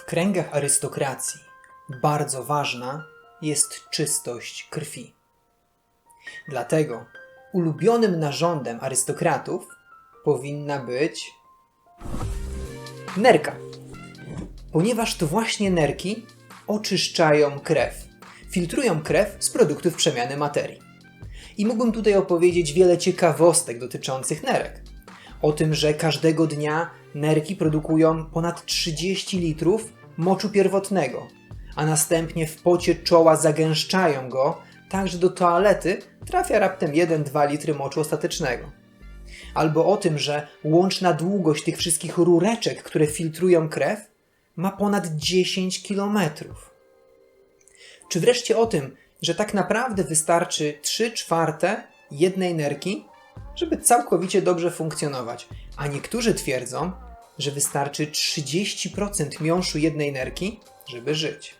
W kręgach arystokracji bardzo ważna jest czystość krwi. Dlatego ulubionym narządem arystokratów powinna być nerka. Ponieważ to właśnie nerki oczyszczają krew, filtrują krew z produktów przemiany materii. I mógłbym tutaj opowiedzieć wiele ciekawostek dotyczących nerek. O tym, że każdego dnia nerki produkują ponad 30 litrów moczu pierwotnego, a następnie w pocie czoła zagęszczają go, tak że do toalety trafia raptem 1-2 litry moczu ostatecznego. Albo o tym, że łączna długość tych wszystkich rureczek, które filtrują krew, ma ponad 10 kilometrów. Czy wreszcie o tym, że tak naprawdę wystarczy 3 czwarte jednej nerki, żeby całkowicie dobrze funkcjonować, a niektórzy twierdzą, że wystarczy 30% miąższu jednej nerki, żeby żyć.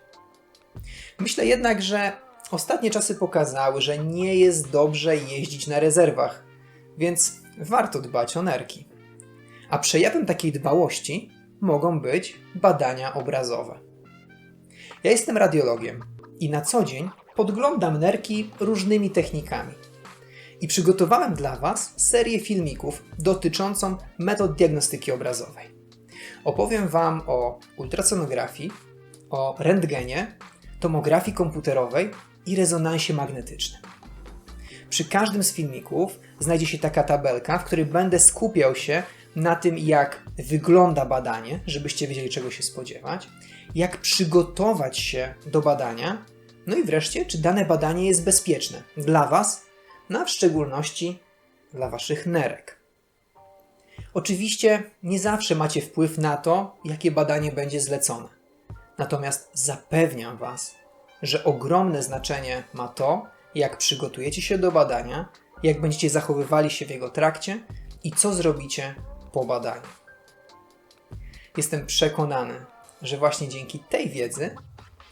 Myślę jednak, że ostatnie czasy pokazały, że nie jest dobrze jeździć na rezerwach, więc warto dbać o nerki. A przejawem takiej dbałości mogą być badania obrazowe. Ja jestem radiologiem i na co dzień podglądam nerki różnymi technikami. I przygotowałem dla Was serię filmików dotyczącą metod diagnostyki obrazowej. Opowiem Wam o ultrasonografii, o rentgenie, tomografii komputerowej i rezonansie magnetycznym. Przy każdym z filmików znajdzie się taka tabelka, w której będę skupiał się na tym, jak wygląda badanie, żebyście wiedzieli, czego się spodziewać, jak przygotować się do badania, no i wreszcie, czy dane badanie jest bezpieczne dla Was, no a w szczególności dla Waszych nerek. Oczywiście nie zawsze macie wpływ na to, jakie badanie będzie zlecone. Natomiast zapewniam Was, że ogromne znaczenie ma to, jak przygotujecie się do badania, jak będziecie zachowywali się w jego trakcie i co zrobicie po badaniu. Jestem przekonany, że właśnie dzięki tej wiedzy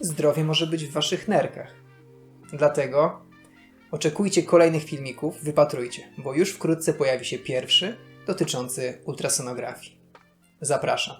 zdrowie może być w Waszych nerkach. Dlatego Oczekujcie kolejnych filmików, wypatrujcie, bo już wkrótce pojawi się pierwszy dotyczący ultrasonografii. Zapraszam.